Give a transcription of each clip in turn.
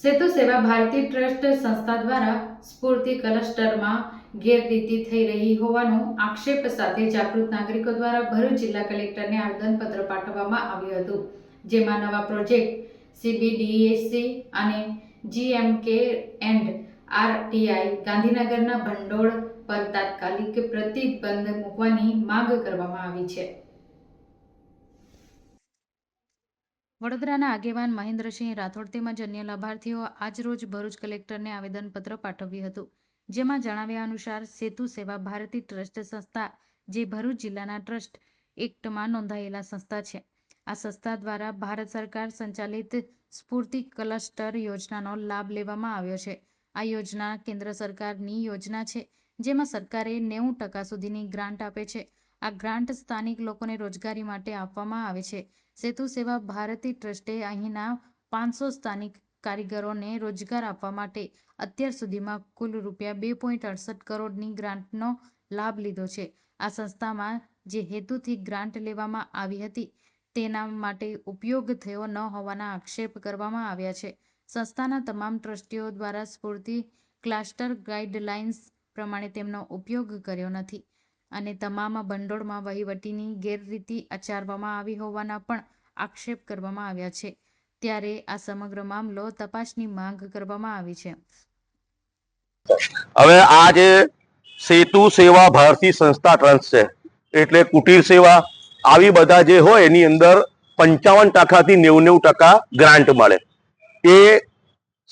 સેતુ સેવા ભારતી ટ્રસ્ટ સંસ્થા દ્વારા સ્ફૂર્તિ ક્લસ્ટરમાં ગેરરીતિ થઈ રહી હોવાનો આક્ષેપ સાથે જાગૃત નાગરિકો દ્વારા ભરૂચ જિલ્લા કલેક્ટરને આવેદનપત્ર પાઠવવામાં આવ્યું હતું, જેમાં નવા પ્રોજેક્ટ સીબીડીએસસી અને જીએમકે એન્ડ આરટીઆઈ ગાંધીનગરના ભંડોળ પર તાત્કાલિક પ્રતિબંધ મૂકવાની માંગ કરવામાં આવી છે. વડોદરાના આગેવાન મહેન્દ્રસિંહ રાઠોડ તેમજ અન્ય લાભાર્થીઓ આજરોજ ભરૂચ કલેક્ટરને આવેદનપત્ર પાઠવ્યું હતું, જેમાં જણાવ્યા અનુસાર સેતુ સેવા ભારતી ટ્રસ્ટ સંસ્થા, જે ભરૂચ જિલ્લાના ટ્રસ્ટ એક્ટમાં નોંધાયેલા સંસ્થા છે. આ સંસ્થા દ્વારા ભારત સરકાર સંચાલિત સ્ફૂર્તિ ક્લસ્ટર યોજનાનો લાભ લેવામાં આવ્યો છે. આ યોજના કેન્દ્ર સરકારની યોજના છે, જેમાં સરકારે નેવું ટકા સુધીની ગ્રાન્ટ આપે છે. આ ગ્રાન્ટ સ્થાનિક લોકોને રોજગારી માટે આપવામાં આવે છે. સેતુ સેવા ભારતી ટ્રસ્ટે અહીંના પાંચસો સ્થાનિક કારીગરોને રોજગાર આપવા માટે અત્યાર સુધીમાં કુલ રૂપિયા બે પોઈન્ટ અડસઠ કરોડની ગ્રાન્ટનો લાભ લીધો છે. આ સંસ્થામાં જે હેતુથી ગ્રાન્ટ લેવામાં આવી હતી તેના માટે ઉપયોગ થયો ન હોવાના આક્ષેપ કરવામાં આવ્યા છે. સંસ્થાના તમામ ટ્રસ્ટીઓ દ્વારા સ્ફૂર્તિ ક્લાસ્ટર ગાઈડલાઇન્સ પ્રમાણે તેમનો ઉપયોગ કર્યો નથી. અને તમામ ભંડોળમાં વહીવટીની ગેરરીતિ આચરવામાં આવી હોવાના પણ આક્ષેપ કરવામાં આવ્યા છે. ત્યારે આ સમગ્ર મામલો તપાસની માંગ કરવામાં આવી છે. હવે આ જે સેતુ સેવા ભારતી સંસ્થા ટ્રસ્ટ છે, એટલે કુટીર સેવા, આવી બધા જે હોય એની અંદર પંચાવન ટકાથી નેવું નેવું ટકા ગ્રાન્ટ મળે. એ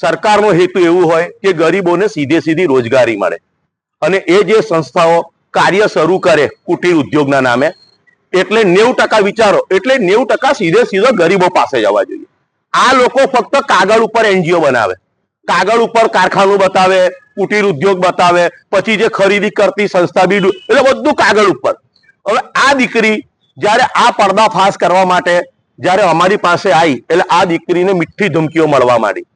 સરકારનો હેતુ એવું હોય કે ગરીબોને સીધે સીધી રોજગારી મળે. અને એ જે સંસ્થાઓ કાર્ય શરૂ કરે કુટીર ઉદ્યોગના નામે. એટલે નેવું ટકા વિચારો, એટલે નેવું ટકા સીધે સીધો ગરીબો પાસે જવા જોઈએ. આ લોકો ફક્ત કાગળ ઉપર એનજીઓ બનાવે. કાગળ ઉપર કારખાનું બતાવે, કુટીર ઉદ્યોગ બતાવે, પછી જે ખરીદી કરતી સંસ્થા બી એટલે બધું કાગળ ઉપર. હવે આ દીકરી જ્યારે આ પર્દાફાશ કરવા માટે જ્યારે અમારી પાસે આવી એટલે આ દીકરીને મીઠી ધમકીઓ મળવા માંડી.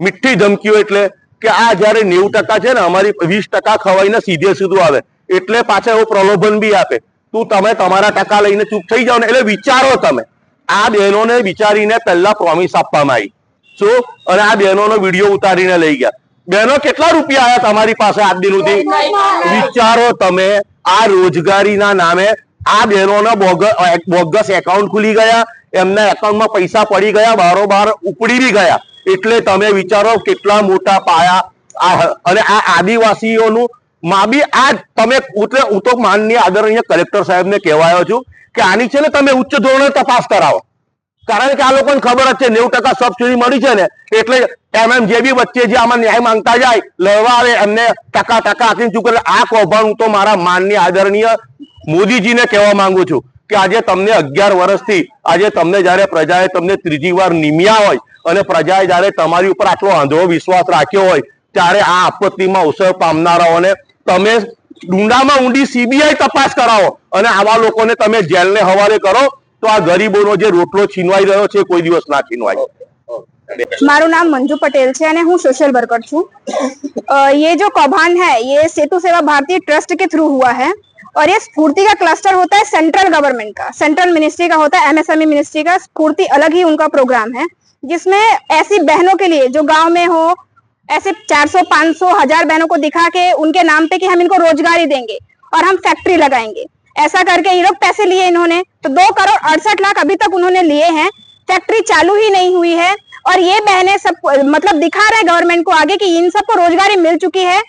મીઠી ધમકીઓ એટલે કે આ જ્યારે નેવું ટકા છે ને, અમારી વીસ ટકા ખવાઈને સીધે સીધું આવે. એટલે પાછા એવું પ્રલોભન બી આપે. તું તમે તમારા ટકા લઈને ચૂપ થઈ જાઓ ને, એટલે વિચારો તમે. આ બહેનોને વિચારીને પહેલા પ્રોમિસ આપવામાં આવી. શું? અને આ બહેનોનો વીડિયો ઉતારીને લઈ ગયા. બહેનો, કેટલા રૂપિયા આવ્યા તમારી પાસે આજ દિન સુધી? વિચારો તમે, આ રોજગારીના નામે આ બહેનોના બોગસ એકાઉન્ટ ખુલી ગયા, એમના એકાઉન્ટમાં પૈસા પડી ગયા, બારોબાર ઉપડી બી ગયા. એટલે તમે વિચારો કેટલા મોટા પાયા અને આ આદિવાસીઓનું માં બી આ તમે એટલે હું તો આદરણીય કલેક્ટર સાહેબને કહેવાયો છું કે આની છે ને તમે ઉચ્ચ ધોરણે તપાસ કરાવો. કારણ કે આ લોકોને ખબર જ છે, નેવું ટકા સબસિડી મળી છે ને, એટલે એમ એમ જે બી વચ્ચે જે આમાં ન્યાય માંગતા જાય, લડવા આવે, એમને ટકા ટકા આપીને ચૂકે આ કૌભાંડ હું તો મારા માનનીય આદરણીય મોદીજીને કહેવા માંગુ છું કે આજે તમને અગિયાર વર્ષથી, આજે તમને જ્યારે પ્રજાએ તમને ત્રીજી વાર નિમ્યા હોય અને પ્રજાએ જ્યારે તમારી ઉપર આટલો આંધળો વિશ્વાસ રાખ્યો હોય, ત્યારે આ આપત્તિમાં અવસર પામનારાઓને તમે ઊંડામાં ઊંડી સીબીઆઈ તપાસ કરાવો અને આવા ते जेल ने हवाले करो तो आ गरीबो જે जो रोटलो छीनवाई रो कोई दिवस ना छीनवाई मारु नाम मंजू पटेल है અને હું સોશિયલ ये जो कौभान है ये सेतु सेवा भारतीय ट्रस्ट के थ्रू हुआ है और ये स्फूर्ति का क्लस्टर होता है सेंट्रल गवर्नमेंट का। सेंट्रल मिनिस्ट्री का होता है एमएसएमई मिनिस्ट्री का। स्फूर्ति अलग ही उनका प्रोग्राम है, जिसमें ऐसी बहनों के लिए, जो गाँव में हो ऐसे 400 500 हज़ार बहनों को दिखा के उनके नाम पे कि हम इनको रोजगारी देंगे और हम फैक्ट्री लगाएँगे। ऐसा करके ये लोग पैसे लिए इन्होंने। तो दो करोड़ अड़सठ लाख अभी तक उन्होंने लिए हैं। फैक्ट्री चालू ही नहीं हुई है। और ये बहनें सब मतलब दिखा रहे गवर्नमेंट को आगे कि इन सबको रोजगारी मिल चुकी है।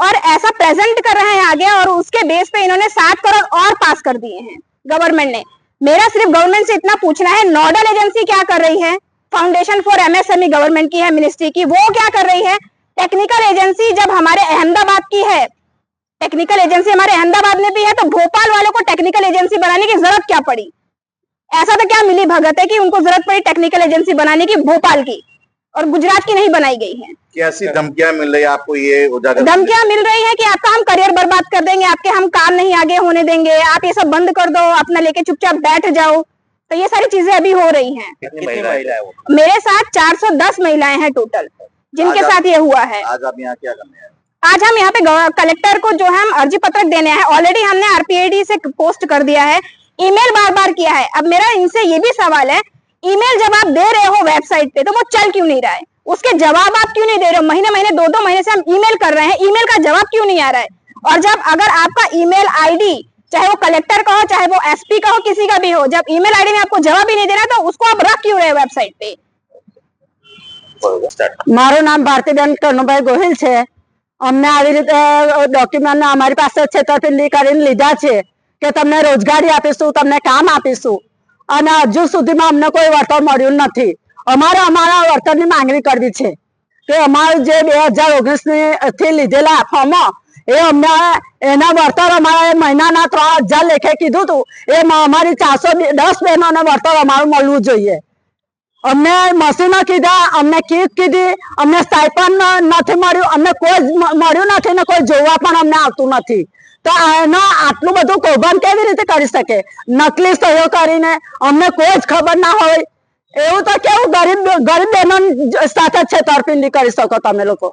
और ऐसा प्रेजेंट कर रहे हैं आगे और उसके बेस पे इन्होंने सात करोड़ और पास कर दिए हैं गवर्नमेंट ने। मेरा सिर्फ़ गवर्नमेंट से इतना पूछना है। नोडल एजेंसी क्या कर रही है? फाउंडेशन फॉर एमएसएमई गवर्नमेंट की है मिनिस्ट्री की। वो क्या कर रही है? टेक्निकल एजेंसी जब हमारे अहमदाबाद की है टेक्निकल एजेंसी हमारे अहमदाबाद में भी है तो भोपाल वालों को टेक्निकल एजेंसी बनाने की ज़रूरत क्या पड़ी? ऐसा तो क्या मिली भगत है कि उनको ज़रूरत पड़ी टेक्निकल एजेंसी बनाने की भोपाल की? और गुजरात की नहीं बनाई गई है। कैसी धमकियाँ मिल रही है आपको ये धमकियाँ मिल रही है कि आपका हम करियर बर्बाद कर देंगे आपके हम काम नहीं आगे होने देंगे आप ये सब बंद कर दो अपना लेके चुपचाप बैठ जाओ। तो ये सारी चीज़ें अभी हो रही हैं। कितनी महिलाएँ हैं? वो? मेरे साथ 410 महिलाएँ हैं टोटल जिनके साथ ये हुआ है। आज आप यहाँ क्या करने आए? आज हम यहाँ पे कलेक्टर को जो है हम अर्जी पत्रक देने हैं ऑलरेडी हमने आरपीआईडी से पोस्ट कर दिया है। ईमेल बार बार किया है। अब मेरा इनसे ये भी सवाल है ईमेल जब आप दे रहे हो वेबसाइट पे तो वो चल क्यों नहीं रहा है? उसके जवाब आप क्यों नहीं दे रहे हो? महीने महीने दो दो महीने से हम ईमेल कर रहे हैं। ईमेल का जवाब क्यों नहीं आ रहा है? और जब अगर आपका ईमेल आईडी चाहे वो कलेक्टर का हो चाहे वो एसपी का हो किसी का भी हो जब ईमेल आईडी में आपको जवाब ही नहीं दे रहा है, तो उसको आप रख क्यों रहे वेबसाइट पे बरोबर स्टार्ट મારું નામ ભારતીબેન કનુભાઈ ગોહિલ છે અમને આવી રીતે ડોક્યુમેન્ટ અમારી પાસે છેતરપિંડી કરીને લીધા છે કે તમને રોજગારી આપીશું તમને કામ આપીશું અને હજુ સુધીમાં અમને કોઈ વળતર મળ્યું નથી અમારે અમારા વળતરની માંગણી કરવી છે કે અમારું જે બે હજાર ઓગણીસ થી લીધેલા ફોર્મો એ અમને એના વળતર અમારે મહિનાના ત્રણ હજાર લેખે કીધું હતું એ અમારી ચારસો દસ બહેનોને વળતર અમારું મળવું જોઈએ. અમને મશીનો કીધા, અમને કીટ કીધી, અમને સ્ટાઇપન નથી મળ્યું, અમને કોઈ મળ્યું નથી ને કોઈ જોવા પણ અમને આવતું નથી. તો એનો આટલું બધું કૌભાંડ કેવી રીતે કરી શકે? નકલી સહયોગ કરીને અમને કોઈ જ ખબર ના હોય. એવું તો કેવું ગરીબ ગરીબ બહેનો સાથે છેતરપિંડી કરી શકો તમે લોકો?